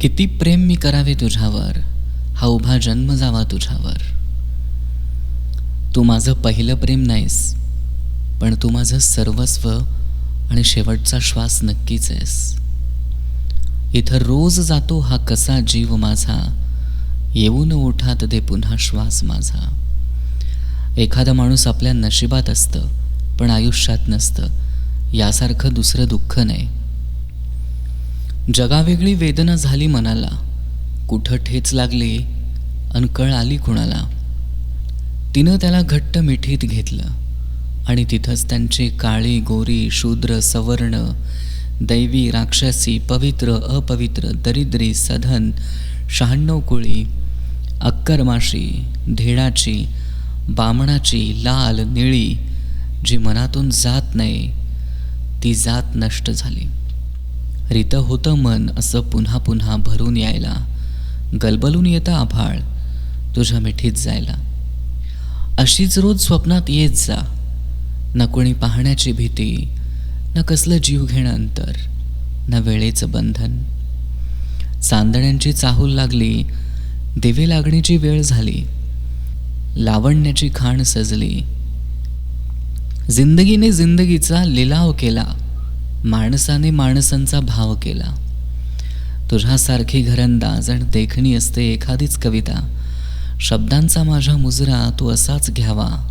किती प्रेम मी करावे तुझ्यावर? हा उभा जन्म जावा तुझ्यावर. तू माझं पहिलं प्रेम नाहीस पण तू माझं सर्वस्व आणि शेवटचा श्वास नक्कीच आहेस. इथं रोज जातो हा कसा जीव माझा येऊन ओठात दे पुन्हा श्वास माझा. एखादा माणूस आपल्या नशिबात असतं पण आयुष्यात नसतं यासारखं दुसरं दुःख नाही. जगावेगळी वेदना झाली मनाला. कुठं ठेच लागली अन कळ आली कुणाला. तिनं त्याला घट्ट मिठीत घेतलं आणि तिथंच त्यांची काळी गोरी शूद्र सवर्ण दैवी राक्षसी पवित्र अपवित्र दरिद्री सधन शहाण्णव कुळी अक्करमाशी धेडाची बामणाची लाल निळी जी मनातून जात नाही ती जात नष्ट झाली. रित होतं मन असं पुन्हा पुन्हा भरून यायला. गलबलून येतं आभाळ तुझ्या मिठीत जायला. अशीच रोज स्वप्नात येत जा. न कोणी पाहण्याची भीती न कसलं जीव घेणं अंतर न वेळेचं बंधन. चांदण्यांची चाहूल लागली दिवे लागण्याची वेळ झाली. लावण्याची खाण सजली. जिंदगीने जिंदगीचा लिलाव केला. माणसाने माणसांचा भाव केला. तुझ्यासारखी घरंदाज आणि देखणी असते एखादीच कविता. शब्दांचा माझ्या मुजरा तू असाच घ्यावा.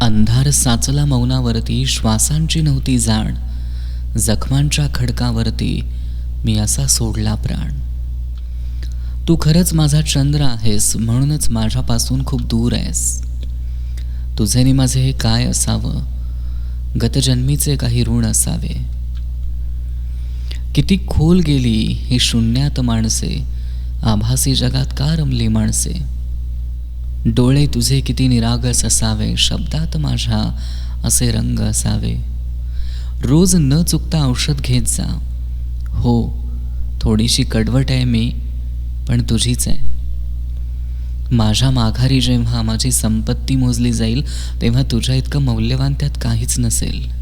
अंधार साचला मौनावरती श्वासांची नव्हती जाण. जखमांच्या खडकावरती मी असा सोडला प्राण. तू खरंच माझा चंद्र आहेस म्हणूनच माझ्यापासून खूप दूर आहेस. तुझेने माझे हे काय असावं? गतजन्मीचे काही ऋण असावे. किती खोल गेली ही शून्यात माणसे. आभासी जगात का रमली माणसे? डोळे तुझे किती निरागस असावे शब्दात माझ्या असे रंग असावे. रोज न चुकता औषध घेत जा. हो थोडीशी कडवट आहे मी पण तुझीच आहे. माझ्या माघारी जेव्हा माझी संपत्ती मोजली जाईल तेव्हा तुझ्या इतकं मौल्यवान त्यात काहीच नसेल.